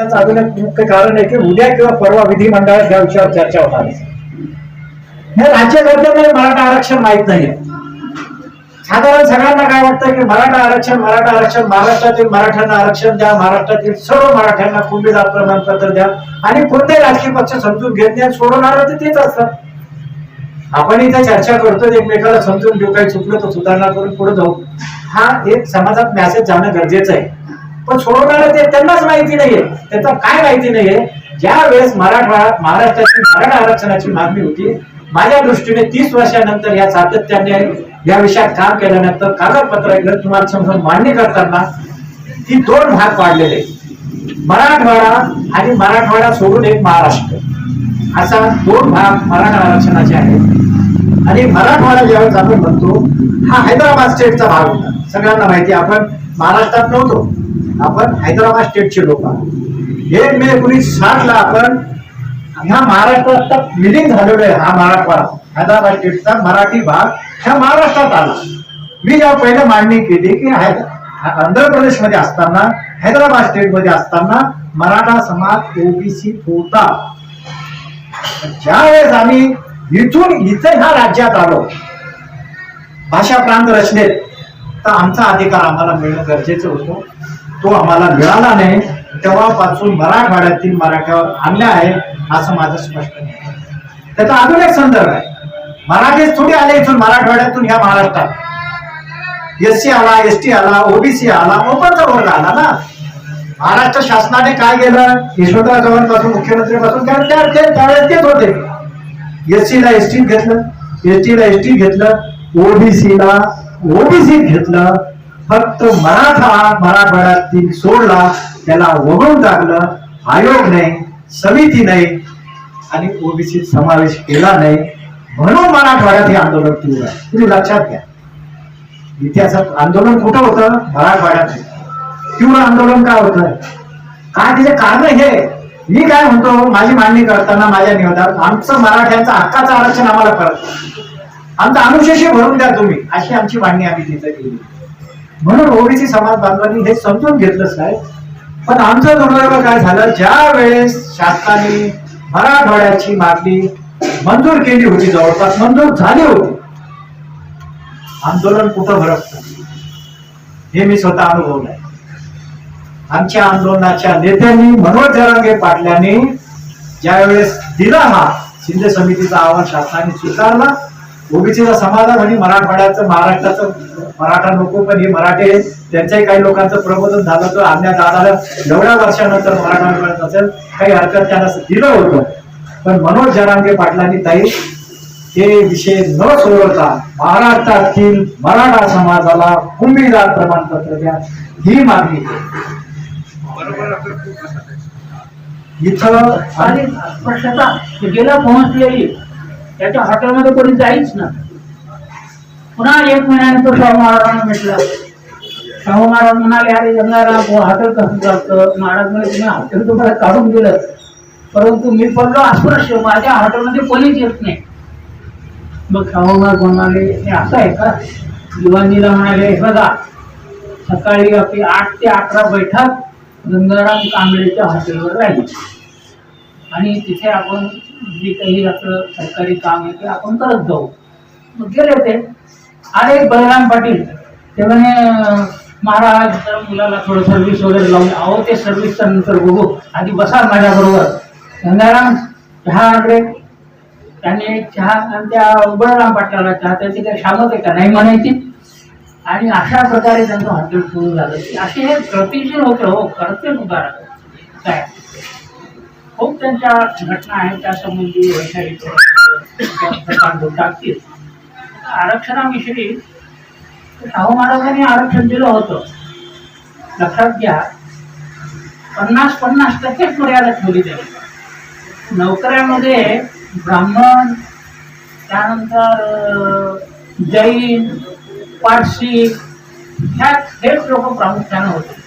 त्याचं अजून एक मुख्य कारण आहे की उद्या किंवा परवा विधिमंडळात या विषयावर चर्चा होणार हे राज्यकर्त्यांना मराठा आरक्षण माहीत नाहीये साधारण सगळ्यांना काय वाटतं की मराठा आरक्षण मराठा आरक्षण महाराष्ट्रातील मराठ्यांना आरक्षण द्या महाराष्ट्रातील सर्व मराठ्यांना कुंभीदार प्रमाणपत्र द्या आणि कोणतेही राजकीय पक्ष समजून घेत नाही सोडवणार तर तेच असतात आपण इथे चर्चा करतो एकमेकाला समजून घेऊ काही चुकलं तर सुधारणा करून पुढे जाऊ. हा एक समाजात मॅसेज जाणं गरजेचं आहे. पण सोडवणार ते त्यांनाच माहिती नाहीये. त्याचा काय माहिती नाहीये. ज्या वेळेस मराठवाडा महाराष्ट्राची मराठा आरक्षणाची मागणी होती माझ्या दृष्टीने तीस वर्षानंतर या सातत्याने या विषयात काम केल्यानंतर कागदपत्र तुम्हाला समोर मांडणी करताना ती दोन भाग पाडलेले मराठवाडा आणि मराठवाडा सोडून एक महाराष्ट्र. असा दोन भाग मराठा आरक्षणाचे आहेत. आणि मराठवाडा ज्यावेळेस आपण म्हणतो हा हैदराबाद स्टेटचा भाग होता. सगळ्यांना माहिती आपण महाराष्ट्रात नव्हतो. आपण हैदराबाद स्टेटचे लोक आहोत. एक मे एकोणीस साठ ला आपण ह्या महाराष्ट्रात विलीन झालेलो आहे हा मराठवाडा. हैदराबाद स्टेटचा मराठी भाग ह्या महाराष्ट्रात आला. मी जेव्हा पहिलं मांडणी केली की आंध्र आंध्र प्रदेशमध्ये असताना हैदराबाद स्टेटमध्ये असताना मराठा समाज ओबीसी होता. ज्यावेळेस आम्ही इथून इथे ह्या राज्यात आलो भाषा प्रांत रचनेत तर आमचा अधिकार आम्हाला मिळणं गरजेचं होतं. तो आम्हाला मिळाला नाही तेव्हापासून मराठवाड्यातील मराठ्यावर आणल्या आहे असं माझं स्पष्ट त्याचा अजून एक संदर्भ आहे. मराठीच थोडी आले इथून मराठवाड्यातून ह्या महाराष्ट्रात. एस सी आला एस टी आला ओबीसी आला ओपनचा वर्ग आला ना. महाराष्ट्र शासनाने काय केलं? यशवंतराव चव्हाणपासून मुख्यमंत्री पासून त्या- त्यावेळेस तेच होते. एस सी ला एस टी घेतलं एस टी ला एस टी घेतलं ओबीसी ला ओबीसी घेतलं फक्त मराठा मराठवाड्यातील सोडला त्याला वगळून टाकलं आयोग नाही समिती नाही आणि ओबीसी समावेश केला नाही. म्हणून मराठवाड्यात हे आंदोलन तीव्र आहे तुम्ही लक्षात घ्या. इतिहासात आंदोलन कुठं होतं? मराठवाड्यात. तीव्र आंदोलन का होतं? काय तिचे कारण हे? मी काय म्हणतो? माझी मांडणी करताना माझ्या निवदात आमचं मराठ्यांचं हक्काचं आरक्षण आम्हाला परत आमचं अनुशेष भरून द्या तुम्ही. अशी आमची मांडणी आम्ही तिथे केली. म्हणून ओबीसी समाज बांधवांनी हे समजून घेतलंच नाही पण आमचं दुर्दैव काय झालं? ज्या वेळेस शासनाने मराठवाड्याची मागणी मंजूर केली होती जवळपास मंजूर झाली होती आंदोलन कुठं भरकत? हे मी स्वतः अनुभवलंय आमच्या आंदोलनाच्या नेत्यांनी मनोज जरांगे पाटलांनी ज्यावेळेस दिला हा शिंदे समितीचा आवाज शासनाने स्वीकारला ओबीसीचा समाधान आणि मराठवाड्याचं महाराष्ट्राचं मराठा लोक पण हे मराठे त्यांच्याही काही लोकांचं प्रबोधन झालं तर आमच्या दादाला एवढ्या वर्षानंतर मराठा मिळत असेल काही हरकत त्यांना दिलं होतं. पण मनोज जरांगे पाटलांनी ताई हे विषय न सोडवता महाराष्ट्रातील मराठा समाजाला कुंभीदार प्रमाणपत्र द्या ही मागणी. इथं आणि स्पष्टता गेल्या पोहोचलेली त्याच्या हॉटेलमध्ये कोणी जाईच ना. पुन्हा एक महिन्यानंतर शाहू महाराजांना भेटला. शाहू महाराज म्हणाले अरे गंगाराम हॉटेल कसं जातं. महाराज म्हणे तुम्ही हॉटेल तुम्हाला काढून दिलं. परंतु मी पडलो अस्पृश्य माझ्या हॉटेलमध्ये कोणीच येत नाही. मग शाहू महाराज म्हणाले हे असं आहे का? दिवाणीला म्हणाले बघा सकाळी आपली आठ ते अकरा बैठक गंगाराम कांबळेच्या हॉटेलवर राहील. आणि तिथे आपण जे काही आपलं सरकारी काम आहे ते आपण करत जाऊ. मग गेले ते. आले बलराम पाटील ते म्हणे महाराज जरा मुलाला थोडं सर्व्हिस वगैरे लावून अहो ते सर्व्हिसच्या नंतर बघू. आधी बसा माझ्याबरोबर. गंगाराम चहा आणले. त्याने चहा आणि त्या बळराम पाटलाला चहा त्याची काही शामत आहे का नाही म्हणायची. आणि अशा प्रकारे त्यांचं हॉटेल सुरू झालं. की असे हे गतिशील होतं हो करते उदाहरण काय? खूप त्यांच्या घटना आहेत त्या संबंधी वैचारिक टाकतील आरक्षणाविषयी शाहू महाराजांनी आरक्षण दिलं होतं. लक्षात घ्या पन्नास पन्नास टक्केच मर्यादा ठेवली त्यांनी. नोकऱ्यामध्ये ब्राह्मण त्यानंतर जैन पारसी ह्या हेच लोक प्रामुख्यानं होते.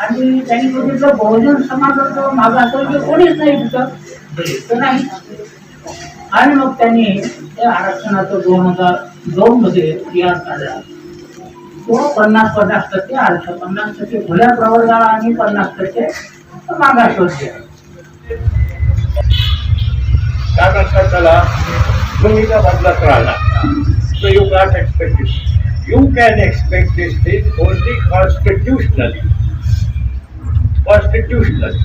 आणि त्यांनी बघितलं बहुजन समाजाचं माझं असं की कोणीच नाही तिथं नाही आणि मग त्यांनी ते आरक्षणाचं दोन हजार दोन मध्ये रियाज काढला तो पन्नास पन्नास टक्के आरक्षण पन्नास टक्के खुल्या प्रवर्गाला आणि पन्नास टक्के मागासवर्गीय त्यानंतर त्याला भूमिका बदलत राहणार So you can't expect it. You can expect this thing only constitutionally. Constitutionally.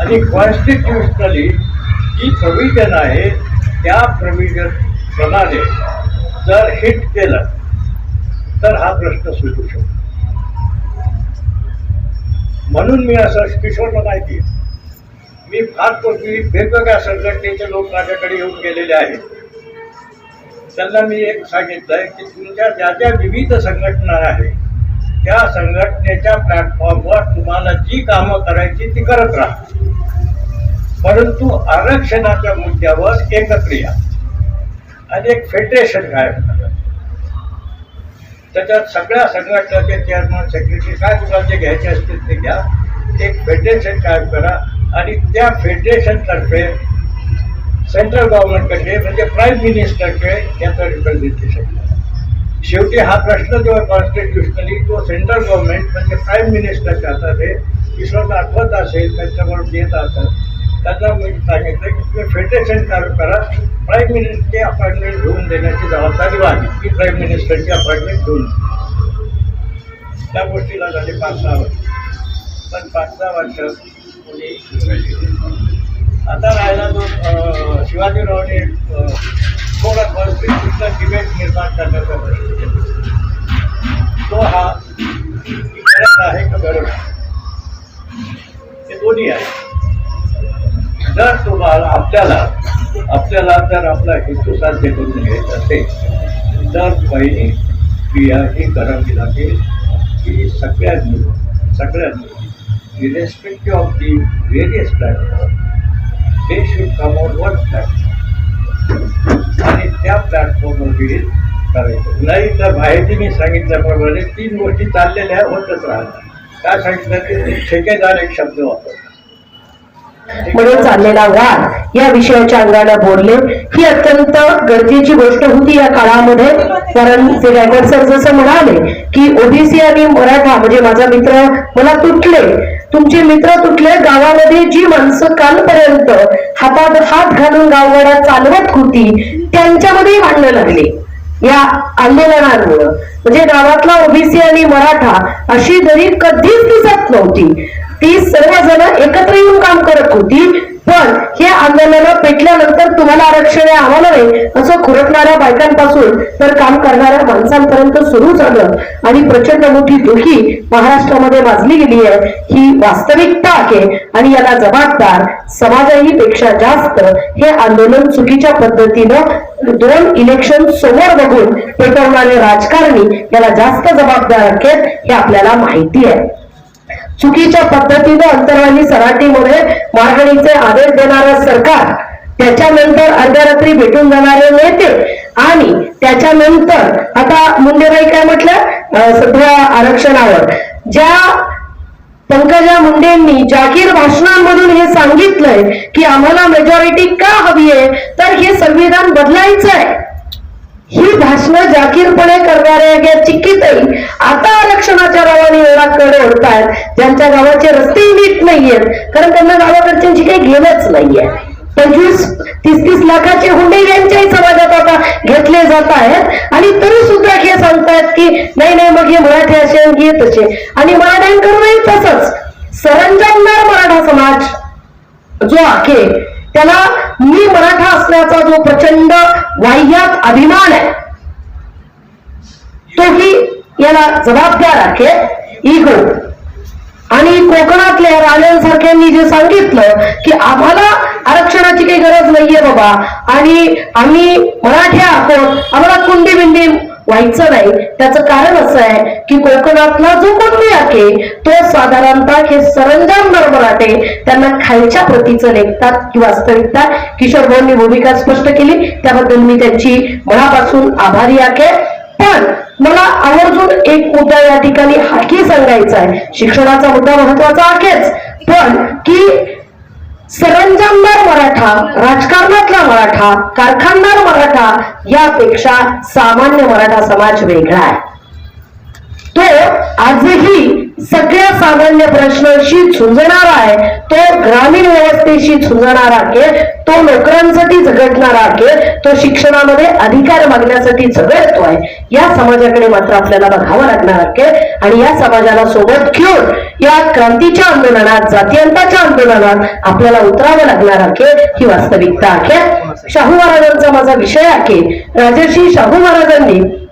आणि कॉन्स्टिट्युशनली जी प्रविजन आहे त्या प्रविजन प्रमाणे जर हिट केलं तर हा प्रश्न सुटू शकतो. म्हणून मी असं किशोरला माहिती मी फार पूर्वी वेगवेगळ्या संघटनेचे लोक माझ्याकडे येऊन गेलेले आहेत. त्यांना मी एक सांगितलंय की तुमच्या ज्या ज्या विविध संघटना आहेत त्या संघटनेच्या प्लॅटफॉर्मवर तुम्हाला जी कामं करायची ती करत राहा. परंतु आरक्षणाच्या मुद्द्यावर एकत्र या. आणि एक फेडरेशन कायम करा. त्याच्यात सगळ्या संघटनाचे चेअरमन सेक्रेटरी काय तुम्हाला जे घ्यायचे असतील ते घ्या. एक फेडरेशन कायम करा. आणि त्या फेडरेशनतर्फे सेंट्रल गव्हर्नमेंटकडे म्हणजे प्राईम मिनिस्टरकडे याचं रिप्रेझेंटेशन करा. शेवटी हा प्रश्न जो आहे कॉन्स्टिट्युशनली तो सेंट्रल गव्हर्नमेंट म्हणजे प्राईम मिनिस्टरच्या हातात आहे. ईश्वरला आठवत असेल त्यांच्याकडून येत असत त्यांना मी सांगितलं की तुम्ही फेडरेशन चालू करा. प्राईम मिनिस्टरची अपॉइंटमेंट घेऊन देण्याची जबाबदारी वाढली की प्राईम मिनिस्टरची अपॉइंटमेंट घेऊन. त्या गोष्टीला झाले पाच सहा वर्ष. पण पाच सहा वर्ष कोणी आता राहिला जो शिवाजीरावने निर्माण करण्याचा प्रयत्न केला. तो हा की गरज आहे का गरज नाही? हे दोन्ही आहे जर तुम्हाला आपल्याला आपल्याला जर आपला हेतू साध्य करून घ्यायचा असेल तर पहिली क्रिया ही करावी लागेल की सगळ्यांनी सगळ्यांनी irrespective of the various platform they should come out one platform आणि त्या प्लॅटफॉर्मवर विहित करायचं. नाही तर माहिती मी सांगितल्याप्रमाणे तीन गोष्टी चाललेल्या होतच राहतात. काय सांगितलं की ठेकेदार एक शब्द वापरतो म्हणून चाललेला वाद या विषयाच्या अंगानं बोलले ही अत्यंत गरजेची गोष्ट होती या काळामध्ये. कारण ते गायकवाड सर जसं म्हणाले की ओबीसी आणि मराठा म्हणजे माझा मित्र मला तुटले. तुमचे मित्र तुटले गावामध्ये जी माणसं कालपर्यंत हातात हात घालून गावगाड्या चालवत होती त्यांच्यामध्ये भांडणं लागले. या आंदोलनांमुळं. म्हणजे गावातला ओबीसी आणि मराठा अशी दरी कधीच दिसत नव्हती. ती सर्वजण एकत्र येऊन काम करत होती पण हे आंदोलन पेटल्यानंतर तुम्हाला आरक्षण आहे आम्हाला नाही असं खुरटणाऱ्या बायकांपासून तर काम करणाऱ्या माणसांपर्यंत सुरू झालं. आणि प्रचंड मोठी दुखी महाराष्ट्रामध्ये माजली गेली आहे. ही वास्तविकता आहे आणि याला जबाबदार समाजाही पेक्षा जास्त हे आंदोलन चुकीच्या पद्धतीनं दोन इलेक्शन समोर बघून पेटवणारे राजकारणी याला जास्त जबाबदार आहेत हे आपल्याला माहिती आहे. चुकीच्या पद्धतीनं अंतर्वाली सराटीमुळे मागणीचे आदेश देणारं सरकार त्याच्यानंतर अर्ध्या रात्री भेटून जाणारे नेते आणि त्याच्यानंतर आता मुंडेबाई काय म्हटलं? सध्या आरक्षणावर. ज्या पंकजा मुंडेंनी जाहीर भाषणांमधून हे सांगितलंय की आम्हाला मेजॉरिटी का हवी आहे? तर हे संविधान बदलायचं आहे ही भाषणं जाकीरपणे करणाऱ्या या चिक्कीतही आता आरक्षणाच्या नावाने एवढा कड ओढतायत. ज्यांच्या गावाचे रस्तेही नीट नाहीयेत कारण त्यांना गावाकडच्यांची काही घेणंच नाहीये. पंचवीस तीस तीस लाखाचे हुंडे यांच्याही समाजात आता घेतले जात आहेत. आणि तरी सुद्धा हे सांगतायत की नाही नाही मग हे मराठी असे आणि हे तसे. आणि मराठ्यांकडूनही तसंच. सरंजामदार मराठा समाज जो आहे त्याला मी मराठा असल्याचा जो प्रचंड वाह्यात अभिमान आहे तोही याला जबाबदार आहे इगो आणि कोकणातल्या राण्यांसारख्यांनी जे सांगितलं की आम्हाला आरक्षणाची काही गरज नाहीये बाबा. आणि आम्ही मराठे आहोत आम्हाला कुंडी बिंडी व्हायचं नाही. त्याचं कारण आहे की कोकणातला जो कुंडी आहे तो साधारणतः हे सरंजामदार आहे त्यांना खालच्या प्रतीचं लेखतात ही वास्तविकता किशोर भाऊंनी भूमिका स्पष्ट केली त्याबद्दल मी त्यांची मनापासून आभारी आहे पण मला आवर्जून एक मुद्दा या ठिकाणी हाकी सांगायचा आहे. शिक्षणाचा मुद्दा महत्त्वाचा आहेच पण की सरंजामदार मराठा राजकारणातला मराठा कारखानदार मराठा यापेक्षा सामान्य मराठा समाज वेगळा आहे. तो आजही सगळ्या सामान्य प्रश्नांशी झुंजणारा आहे. तो ग्रामीण व्यवस्थेशी झुंजणारा के तो नोकरांसाठी झगडणारा के तो शिक्षणामध्ये अधिकार मागण्यासाठी झगडतो आहे. या समाजाकडे मात्र आपल्याला बघावं लागणार आहे. आणि या समाजाला सोबत घेऊन या क्रांतीच्या आंदोलनात जातीयंताच्या आंदोलनात आपल्याला उतरावं लागणार आहे. ही वास्तविकता आहे. शाहू महाराजांचा माझा विषय आहे. राजर्षी शाहू महाराजांनी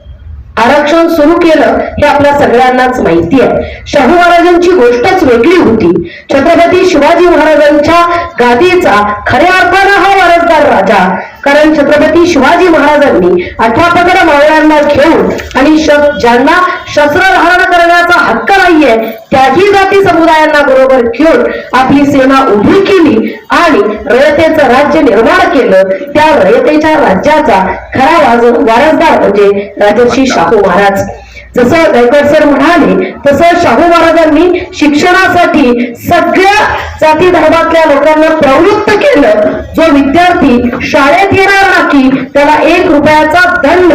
आरक्षण सुरू केलं हे आपल्या सगळ्यांनाच माहिती आहे. शाहू महाराजांची गोष्टच वेगळी होती. छत्रपती शिवाजी महाराजांच्या गादीचा खऱ्या अर्थानं हा वारसदार राजा. कारण छत्रपती शिवाजी महाराजांनी अठरा पकड मावळ्यांना घेऊन आणि ज्यांना शस्त्र धारण करण्याचा हक्क नाहीये त्याही जाती समुदायांना बरोबर घेऊन आपली सेना उभी केली आणि रयतेचं राज्य निर्माण केलं. त्या रयतेच्या राज्याचा खरा वाज- वारसदार म्हणजे राजर्षी शाहू महाराज. जसं गायकर सर म्हणाले तसं शाहू महाराजांनी शिक्षणासाठी सगळ्या जाती धर्मातल्या लोकांना प्रवृत्त केलं. जो विद्यार्थी शाळेत येणार नाही त्याला एक रुपयाचा दंड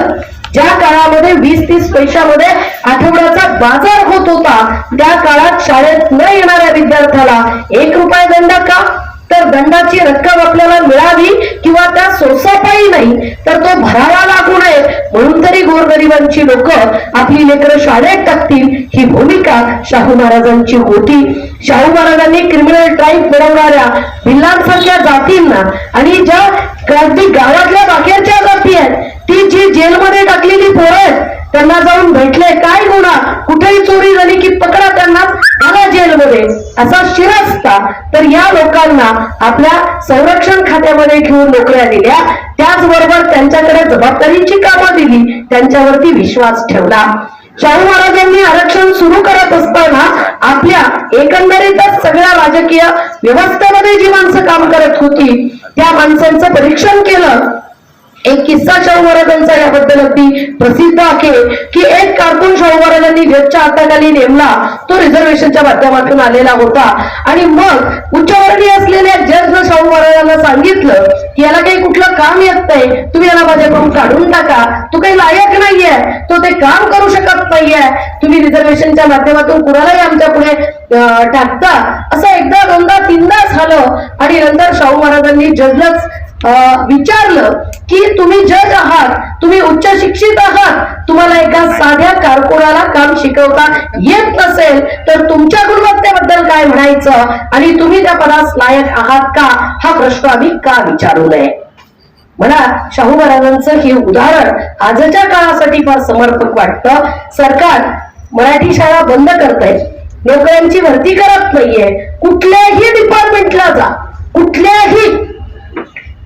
ज्या काळामध्ये वीस तीस पैशामध्ये आठवड्याचा बाजार होत होता त्या काळात शाळेत न येणाऱ्या विद्यार्थ्याला एक रुपये दंड का? तर दंडाची रक्कम आपल्याला मिळावी किंवा त्या सोसापाई नाही तर तो भरावा लागू नये. म्हणून तरी गोरगरिबांची लोक आपली लेकरं शाळेत टाकतील. ही भूमिका शाहू महाराजांची होती. शाहू महाराजांनी क्रिमिनल ट्राईब मिळवणाऱ्या भिल्लांसारख्या जातींना आणि ज्या अगदी गावातल्या बाकीच्या जाती आहेत ती जी जेलमध्ये टाकलेली पोरं आहेत त्यांना जाऊन भेटले. काय गुन्हा? कुठेही चोरी झाली की पकडा त्यांना. जेलमध्ये असा शिरस्ता तर या लोकांना आपल्या संरक्षण खात्यामध्ये घेऊन नोकऱ्या दिल्या. त्याचबरोबर त्यांच्याकडे जबाबदारीची कामं दिली. त्यांच्यावरती विश्वास ठेवला. शाहू महाराजांनी आरक्षण सुरू करत असताना आपल्या एकंदरीतच सगळ्या राजकीय व्यवस्थेमध्ये जी माणसं काम करत होती त्या माणसांचं परीक्षण केलं. एक किस्सा शाहू महाराजांचा याबद्दल अगदी प्रसिद्ध आहे की एक कारकून शाहू महाराजांनी वेबच्या हाताखाली नेमला तो रिझर्वेशनच्या माध्यमातून आलेला होता. आणि मग उच्चवर्णीय असलेल्या जजनं शाहू महाराजांना सांगितलं की याला काही कुठलं काम येत नाही तुम्ही याला माझ्याकडून काढून टाका. तो काही लायक नाहीये तो ते काम करू शकत नाहीये. तुम्ही रिझर्वेशनच्या माध्यमातून कुणालाही आमच्या पुढे टाकता. असं एकदा दोनदा तीनदा झालं आणि नंतर शाहू महाराजांनी जजलाच अं, विचारलं. की तुम्ही जज आहात तुम्ही उच्च शिक्षित आहात तुम्हाला एका साध्या कारकुनाला काम शिकवता येत नसेल तर तुमच्या गुणवत्तेबद्दल काय म्हणायचं? आणि तुम्ही त्या पदास लायक आहात का? हा प्रश्न आम्ही का विचारू नये? मला शाहू महाराजांचं हे उदाहरण आजच्या काळासाठी फार समर्पक वाटतं. सरकार मराठी शाळा बंद करतंय नोकऱ्यांची भरती करत नाहीये. कुठल्याही डिपार्टमेंटला जा. कुठल्याही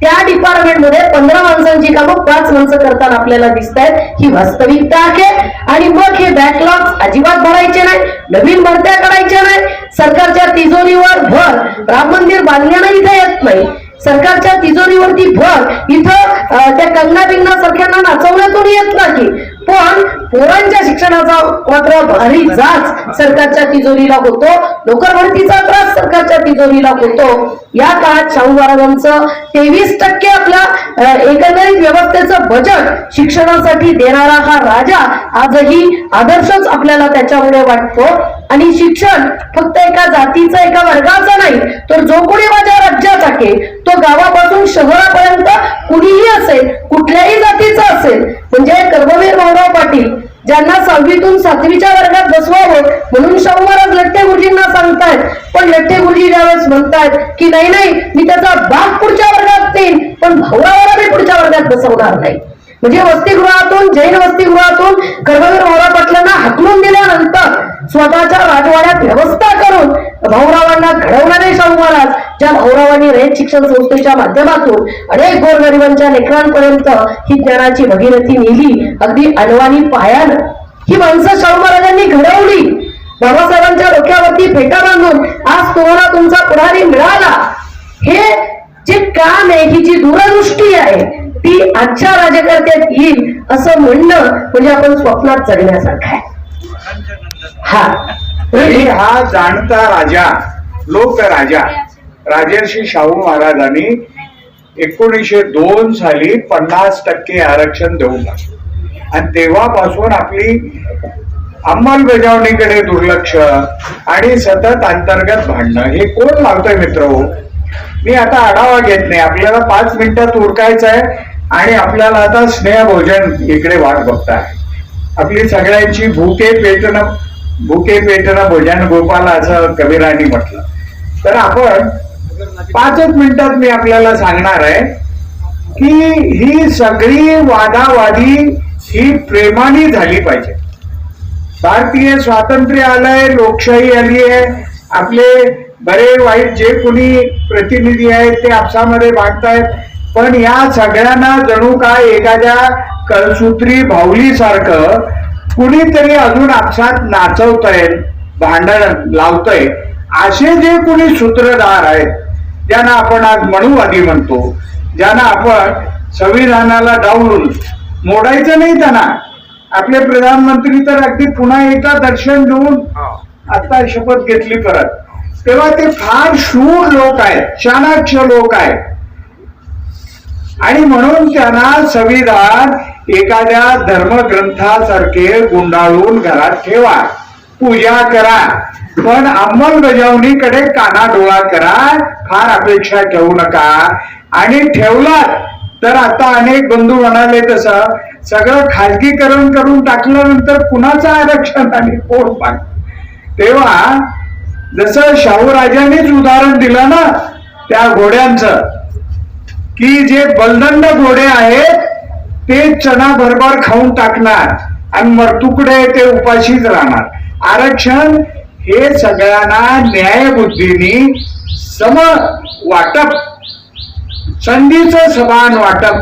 त्या डिपार्टमेंटमध्ये पंधरा माणसांची कामं पाच माणसं करताना आपल्याला दिसत आहेत ही वास्तविकता आहे. आणि मग हे बॅकलॉग अजिबात भरायचे नाही नवीन भरत्या करायच्या नाही सरकारच्या तिजोरीवर भर. राम मंदिर बांधण्याला इथे येत नाही. सरकारच्या तिजोरीवरती भर. इथं त्या कंगना बिंगना सारख्यांना नाचवण्यातून येत नाही. पण पोरांच्या शिक्षणाचा मात्र भारी जाच सरकारच्या तिजोरीला होतो. नोकर भरतीचा त्रास सरकारच्या तिजोरीला होतो. या काळात शाहू महाराजांचं तेवीस टक्के आपल्या एकंदरीत व्यवस्थेचं बजेट शिक्षणासाठी देणारा हा राजा आजही आदर्शच आपल्याला त्याच्यामुळे वाटतो. आणि शिक्षण फक्त एका जातीचं एका वर्गाचं नाही तर जो कोणी माझ्या राज्यात आहे तो गावापासून शहरापर्यंत कुणीही असेल कुठल्याही जातीचा असेल म्हणजे कर्मवीर भाऊराव पाटील ज्यांना सहावीतून सातवीच्या वर्गात बसवावं म्हणून शाहू महाराज लट्टे गुरुजींना सांगतायत पण लठ्ठे गुरुजी ज्यावेळेस म्हणतायत की नाही नाही मी त्याचा बाग पुढच्या वर्गात देईन पण भाऊरावाला मी पुढच्या वर्गात बसवणार नाही. म्हणजे वसतिगृहातून जैन वसतिगृहातून कर्मवीर भाऊराव पाटलांना हाकलून दिल्यानंतर स्वतःच्या राजवाड्यात व्यवस्था करून भाऊरावांना घडवणारे शाहू महाराज. ज्या भाऊरावांनी रयत शिक्षण संस्थेच्या माध्यमातून अनेक गोरगरिबांच्या लेकरांपर्यंत ही ज्ञानाची भगीरथी नेली अगदी अडवाणी पायानं. ही माणसं शाहू महाराजांनी घडवली. बाबासाहेबांच्या डोक्यावरती फेटा बांधून आज तुम्हाला तुमचा पुढारी मिळाला. हे जे काम आहे ही जी दूरदृष्टी आहे ती आजच्या राजकर्त्यात येईल असं म्हणणं म्हणजे आपण स्वप्नात जगण्यासारखं आहे. हा. तरी हा जाणता राजा लोक राजा राजर्षी शाहू महाराजांनी एकोणीसशे दोन साली पन्नास टक्के आरक्षण देऊन टाकलं. आणि तेव्हापासून आपली अंमलबजावणीकडे दुर्लक्ष आणि सतत अंतर्गत भांडणं. हे कोण लावतंय मित्र हो? मी आता आढावा घेत नाही. आपल्याला पाच मिनिटात उरकायचं आहे. आणि आपल्याला आता स्नेहभोजन इकडे वाट बघताय. आपली सगळ्यांची भूके पेटन भूके पेटन भोजन गोपाल असं कबीरांनी म्हटलं. तर आपण पाचच मिनिटात मी आपल्याला सांगणार आहे की ही सगळी वादावादी ही प्रेमाने झाली पाहिजे. भारतीय स्वातंत्र्य आलंय लोकशाही आली आहे. आपले बरे वाईट जे कोणी प्रतिनिधी आहेत ते आपसामध्ये वागतायत पण या सगळ्यांना जणू काय एखाद्या कलसूत्री भावलीसारखं कुणीतरी अजून आपसात नाचवतंय भांडण लावतंय असे जे कोणी सूत्रधार आहेत ज्यांना आपण आज मनुवादी म्हणतो ज्यांना आपण संविधानाला डावलून मोडायचं नाही त्यांना. आपले प्रधानमंत्री तर अगदी पुन्हा एकदा दर्शन देऊन आता शपथ घेतली परत. तेव्हा ते फार शूर लोक आहेत चाणाक्ष लोक आहेत. आणि म्हणून त्यांना संविधान एखाद्या धर्मग्रंथासारखे गुंडाळून घरात ठेवा. पूजा करा. पण अंमलबजावणीकडे कानाडोळा करा. फार अपेक्षा ठेवू नका. आणि ठेवला तर आता अनेक बंधू म्हणाले तसं सगळं खाजगीकरण करून टाकल्यानंतर कुणाचं आरक्षण आणि कोण पाठ तेव्हा जसं शाहू राजानेच उदाहरण दिलं ना त्या घोड्यांचं की जे बलदंड घोडे आहेत ते चना भरभर खाऊन टाकणार आणि मरतुकडे ते उपाशीच राहणार. आरक्षण हे सगळ्यांना न्यायबुद्धीनी सम वाटप संधीचं समान वाटप.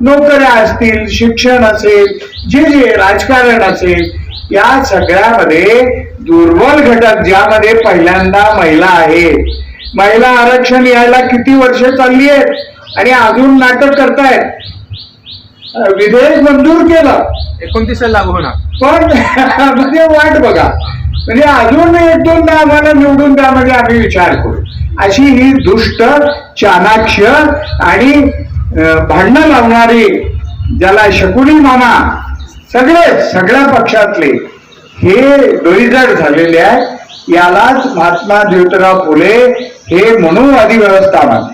नोकऱ्या असतील शिक्षण असेल जे जे राजकारण असेल या सगळ्यामध्ये दुर्बल घटक ज्यामध्ये पहिल्यांदा महिला आहेत. महिला आरक्षण यायला किती वर्ष चालली आहेत? आणि अजून नाटक करतायत. विधेयक मंजूर केलं. एकोणतीस लागू होणार. पण म्हणजे वाट बघा. म्हणजे अजून एक दोनदा आम्हाला निवडून त्यामध्ये आम्ही विचार करू. अशी ही दुष्ट चाणाक्ष आणि भांडणं लावणारी ज्याला शकुनी मामा सगळे सगळ्या पक्षातले हे डोईजड झालेले आहेत यालाच महात्मा ज्योतिराव फुले हे मनुवादी व्यवस्था मानले